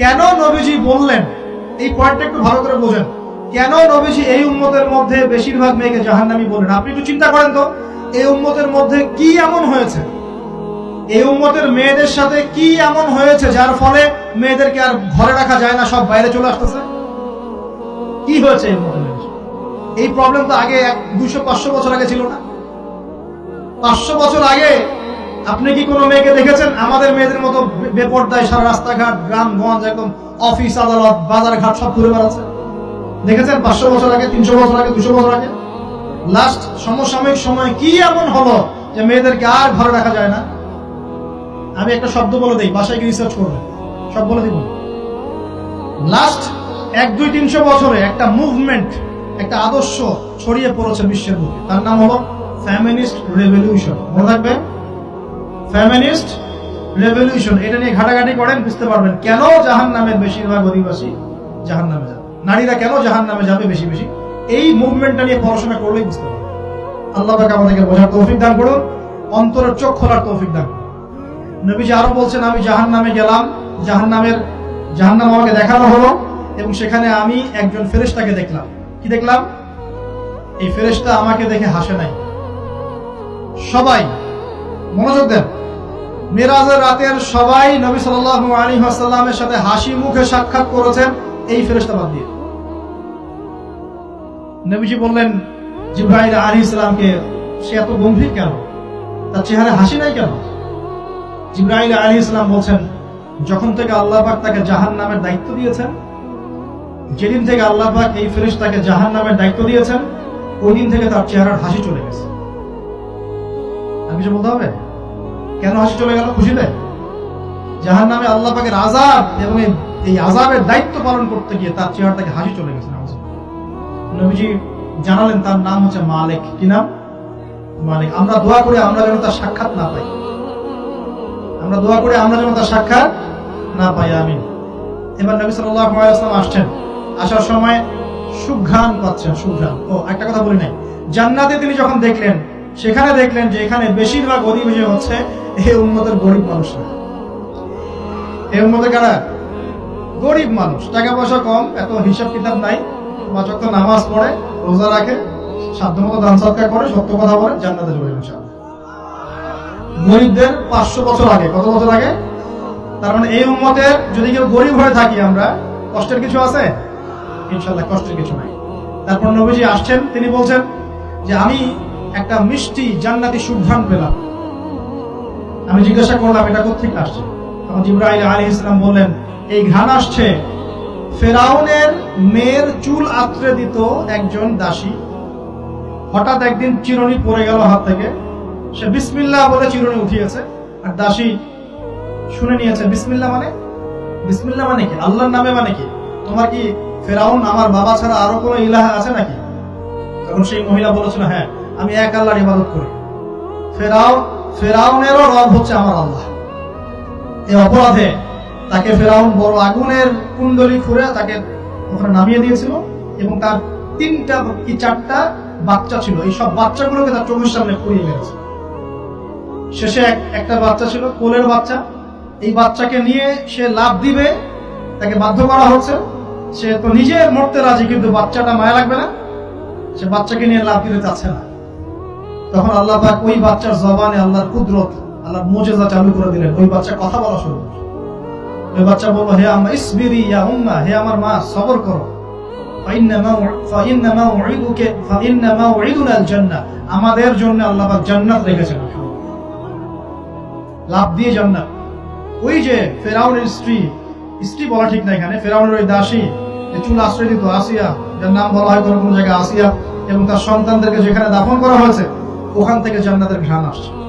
কেন নবীজি বললেন? এই পয়েন্টটা একটু ভালো করে বোঝেন। কেন নবীজি এই উম্মতের মধ্যে বেশিরভাগ মেয়েকে জাহান্নামী বলেন আপনি একটু চিন্তা করেন তো, এই উম্মতের মধ্যে কি এমন হয়েছে? এই উম্মতের মেয়েদের সাথে কি এমন হয়েছে, যার ফলে মেয়েদেরকে আর ঘরে রাখা যায় না, সব বাইরে চলে আসতেছে? কি হয়েছে এই এই প্রবলেম তো আগে এক দুশো পাঁচশো বছর আগে ছিল না? পাঁচশো বছর আগে আপনি কি কোনো মেয়েকে দেখেছেন? আমাদের মেয়েদের মতো বেপর্দায় সারা রাস্তাঘাট গ্রামগঞ্জ একদম অফিস আদালত, বাজার ঘাট সব ঘুরে বেড়াচ্ছে। দেখেছেন পাঁচশো বছর আগে, তিনশো বছর আগে, দুশো বছর আগে? লাস্ট সমসাময়িক সময় কি এমন হলো যে মেয়েদেরকে আর ঘরে রাখা যায় না? আমি একটা শব্দ বলে দিই, বাসায় গিয়ে রিসার্চ করবেন সব বলে দিব। লাস্ট এক, দুই, তিনশো বছরে একটা মুভমেন্ট একটা আদর্শ ছড়িয়ে পড়েছে বিশ্বের বুকে। তার নাম হলো ফ্যামিনিস্ট রেভলিউশন মনে থাকবে ফ্যামিনিস্ট রেভলিউশন, এটা নিয়ে ঘাটাঘাটি করেন, বুঝতে পারবেন কেন জাহান নামের বেশিরভাগ অধিবাসী জাহান নামে যাবে। নারীরা কেন জাহান নামে যাবে বেশি বেশি? এই মুভমেন্টটা নিয়ে পড়াশোনা করলেই বুঝতে পারবেন। আল্লাহ পাক আমাদেরকে বোঝার তৌফিক দান করুন, অন্তরের চোখ খোলার তৌফিক দান করুন। নবীজি আরও বলছেন, আমি জাহান নামে গেলাম জাহান নামের জাহান নাম আমাকে দেখানো হলো, এবং সেখানে আমি একজন ফেরেশতাকে দেখলাম। কি দেখলাম? এই ফেরেশতা আমাকে দেখে হাসে নাই। সবাই মনোযোগ দেন। মেরাজের রাতের সবাই নবী সাল্লাল্লাহু আলাইহি ওয়াসাল্লামের সাথে হাসি মুখে সাক্ষাৎ করেছেন, এই ফেরেশতা বাদ দিয়ে। নবীজি বললেন, জিব্রাইল আলাইহিস ইসলামকে সে এত গম্ভীর কেন? তার চেহারা হাসি নাই কেন? জিব্রাইল আলী ইসলাম বলছেন, যখন থেকে আল্লাহ পাক তাকে জাহান নামের দায়িত্ব দিয়েছেন, যেদিন থেকে আল্লাহ পাক এই ফেরেশ তাকে জাহান নামের দায়িত্ব দিয়েছেন, ওই দিন থেকে তার চেহারার হাসি চলে গেছে। আর কিছু বলতে হবে? কেন হাসি চলে গেল? খুশিতে জাহান নামে আল্লাহ পাকের আজাব এবং এই- আজাবের দায়িত্ব পালন করতে গিয়ে তার চেহারা থেকে হাসি চলে গেছে নবীজি জানালেন, তার নাম হচ্ছে মালিক। কি নাম? মালিক। আমরা দোয়া করে আমরা যেন তার সাক্ষাৎ না পাই। আমরা দোয়া করে আমরা যেন তার সাক্ষাৎ না পাই। আমিন। এবার নবী আলাইহি আসছেন। আসার সময় সুঘ্রাণ পাচ্ছেন, সুঘ্রাণ। ও, একটা কথা বলি নাই। জান্নাতে তিনি যখন দেখলেন সেখানে দেখলেন যে এখানে বেশিরভাগ অধিবেশী হচ্ছে এই উন্মতের গরিব মানুষরা। এই উন্মতের কারা? গরিব মানুষ। টাকা পয়সা কম, এত হিসাব কিতাব নাই। পাঁচ ওয়াক্ত নামাজ পড়ে, রোজা রাখে, সাধ্যমতো দান সৎকার করে, সত্য কথা বলে, জান্নাতে চলে ইনশাআল্লাহ। গরিবদের পাঁচশো বছর আগে, কত বছর আগে? তার মানে এই উম্মতের যদি কেউ গরিব হয়ে থাকি আমরা, কষ্টের কিছু আছে? ইনশাল্লাহ কষ্টের কিছু নাই। তারপর নবীজি আসছেন, তিনি বলছেন যে আমি একটা মিষ্টি জান্নাতি সুঘ্রাণ পেলাম। আমি জিজ্ঞাসা করলাম, এটা কোথেকে আসছে? তখন জিব্রাইল আলী ইসলাম বললেন, এই ঘ্রাণ আসছে। ফেরাউনের মেয়ের চুল আত্রে দিত একজন দাসী। হঠাৎ একদিন চিরুনি পড়ে গেল হাত থেকে। সে বিসমিল্লাহ বলে চিরুনি উঠিয়েছে। আর দাসী শুনে নিয়েছে, বিসমিল্লাহ মানে? বিসমিল্লাহ মানে কি? আল্লাহর নামে মানে কি? তোমার কি ফেরাউন আমার বাবা ছাড়া আরও কোনো ইলাহা আছে নাকি? তখন সেই মহিলা বলেছিল হ্যাঁ আমি এক আল্লাহর ইবাদত করি। ফেরাও ফেরাউনেরও রব হচ্ছে আমার আল্লাহ। এই অপরাধে তাকে ফেরাউন বড় আগুনের কুণ্ডলি খুঁড়ে তাকে ওখানে নামিয়ে দিয়েছিল এবং তার তিনটা কি চারটা বাচ্চা ছিল। এই সব বাচ্চাগুলোকে তার চোখের সামনে পুড়িয়ে মেরেছে। শেষে এক- একটা বাচ্চা ছিল, কোলের বাচ্চা। এই বাচ্চাকে নিয়ে সে লাভ দিবে, তাকে বাধ্য করা হচ্ছে। সে তো নিজে মরতে রাজি, কিন্তু বাচ্চাটা মায়া লাগবে না। সে বাচ্চাকে নিয়ে লাভ দিতে চাচ্ছে না। তখন আল্লাহ পাক ওই বাচ্চার জবানে আল্লাহর কুদরত, আল্লাহর মোজেজা চালু করে দিলেন। ওই বাচ্চা কথা বলা শুরু করল। ওই বাচ্চা বলল, হে ইসবিরি ইয়া উম্মা, হে আমার মা, সবর করো। আমাদের জন্য আল্লাহ পাক জান্নাত রেখেছেন। লাভ দিয়ে জান্নাত। ওই যে ফেরাউনের স্ত্রী স্ত্রী বলা ঠিক না এখানে, ফেরাউনের ওই দাসী, যে চুল আশ্রয় দিত, আসিয়া, যার নাম বলা হয় কোনো কোনো জায়গায় আসিয়া, এবং তার সন্তানদেরকে যেখানে দাফন করা হয়েছে ওখান থেকে জান্নাতের ঘ্রাণ আসছে